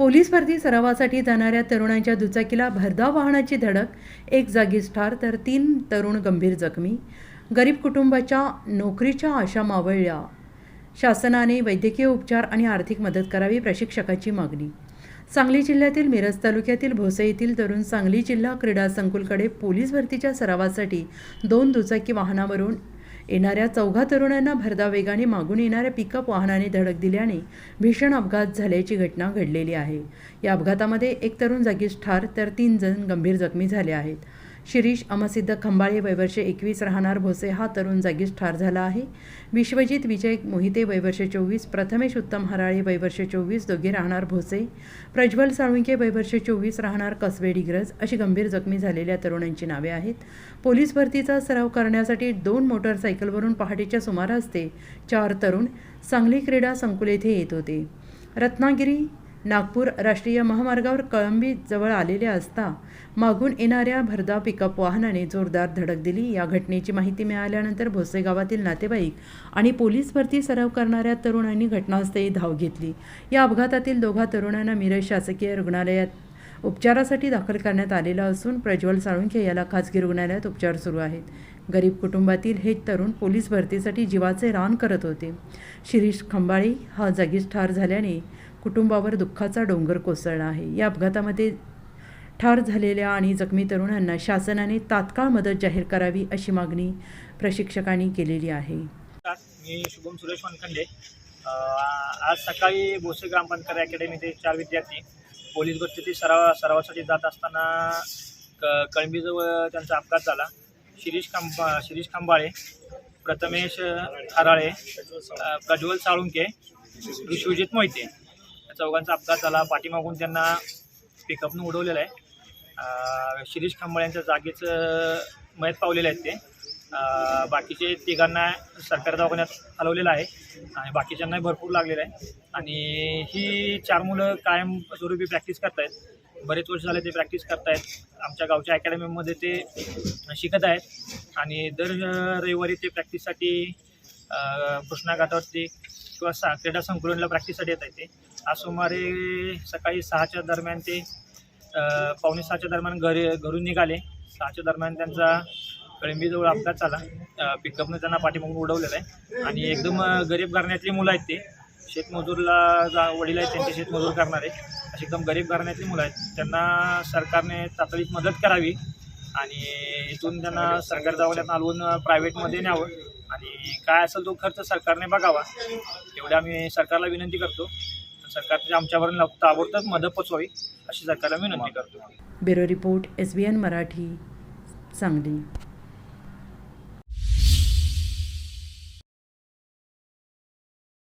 Police भरती सरावासाठी जाणाऱ्या तरुणांच्या दुचाकीला भरधाव वाहनाची धडक एक जागीच ठार तर तीन तरुण गंभीर जखमी. गरीब कुटुंबाच्या नोकरीच्या आशा मावळल्या. शासनाने वैद्यकीय उपचार आणि आर्थिक मदत करावी प्रशिक्षकाची मागणी. सांगली जिल्ह्यातील मिरज तालुक्यातील भोसे येथील तरुण सांगली जिल्हा क्रीडा संकुलकडे पोलीस भरतीच्या सरावासाठी दोन दुचाकी वाहनावरून येणाऱ्या चौघा तरुणांना भरधाव वेगाने मागून येणाऱ्या पिकअप वाहनाने धडक दिल्याने भीषण अपघात झाल्याची घटना घडलेली आहे. या अपघातामध्ये एक तरुण जागीच ठार तर तीन जण गंभीर जखमी झाले आहेत. शिरीष अमसिद्ध खंबाळे वयवर्ष एकवीस राहणार भोसे हा तरुण जागीच ठार झाला आहे. विश्वजित विजय मोहिते वयवर्ष चोवीस प्रथमेश उत्तम हराळे वयवर्ष चोवीस दोघे राहणार भोसे. प्रज्वल साळुंके वयवर्ष चोवीस राहणार कसबे डिग्रज अशी गंभीर जखमी झालेल्या तरुणांची नावे आहेत. पोलीस भरतीचा सराव करण्यासाठी दोन मोटरसायकलवरून पहाटेच्या सुमारास ते चार तरुण सांगली क्रीडा संकुल येथे येत होते. रत्नागिरी नागपूर राष्ट्रीय महामार्गावर कळंबी जवळ आलेले असता मागून येणाऱ्या भरधाव पिकअप वाहनाने जोरदार धडक दिली. या घटनेची माहिती मिळाल्यानंतर भोसे गावातील नातेवाईक आणि पोलीस भरती सराव करणाऱ्या तरुणांनी घटनास्थळी धाव घेतली. या अपघातातील दोघा तरुणांना मिरज शासकीय रुग्णालयात उपचारासाठी दाखल करण्यात आलेला असून प्रज्वल साळुंखे याला खासगी रुग्णालयात उपचार सुरू आहेत. गरीब कुटुंबातील हे तरुण पोलीस भरतीसाठी जीवाचे रान करत होते. शिरीष खंबाळे हा जागीच ठार झाल्याने कुटुंबावर दुःखाचा डोंगर कोसळला आहे. या अपघातामध्ये ठार झालेल्या आणि जखमी तरुणांना शासनाने तात्काळ मदत जाहीर करावी अशी मागणी प्रशिक्षकांनी केलेली आहे. मी शुभम सुरेश वानखंडे आज सकाळी भोसे ग्रामपंचायत अकॅडमीचे चार विद्यार्थी पोलीस भरतीतील सराव सरावासाठी जात असताना क कळंबीजवळ त्यांचा अपघात झाला. शिरीष खांब शिरीष खांबाळे प्रथमेश हराळे प्रज्वल साळुंके विश्वजित मोहिते. चौघांचा अपघात झाला. पाठीमागून त्यांना पिकअपनं उडवलेलं आहे. शिरीष खांबळ यांच्या जागीच मयत पावलेले आहेत ते. बाकीचे तिघांना सरकारी दवाखान्यात हलवलेलं आहे आणि बाकीच्यांनाही भरपूर लागलेलं आहे. आणि ही चार मुलं कायम स्वरूपी प्रॅक्टिस करतायत. बरेच वर्ष झाले ते प्रॅक्टिस करतायत. आमच्या गावच्या अकॅडमीमध्ये ते शिकत आहेत. आणि दर रविवारी ते प्रॅक्टिससाठी कृष्णा घाटावरती किंवा सा क्रीडा संकुलनला प्रॅक्टिससाठी येत आहे ते. आज सुमारे सकाळी सहाच्या दरम्यान ते पावणे सहाच्या दरम्यान घरी घरून निघाले. सहाच्या दरम्यान त्यांचा कळंबीजवळ अपघात झाला. पिकअपनं त्यांना पाठीमागून उडवलेलं आहे. आणि एकदम गरीब घराण्यातली मुलं आहेत ते. शेतमजूरला जा वडील आहेत त्यांचे शेतमजूर करणारे. असे एकदम गरीब घराण्यातली मुलं आहेत. त्यांना सरकारने तातडीत मदत करावी. आणि इथून त्यांना सरकारी दवाखान्यात हलवून प्रायव्हेटमध्ये न्यावं. आणि काय असेल तो खर्च सरकारने बघावा. एवढं आम्ही सरकारला विनंती करतो. सरकार आमच्यापर्यंत ताबडतोब मदत पोचवावी अशी सरकारला विनंती करतो. Bureau report S B N Marathi Sangli.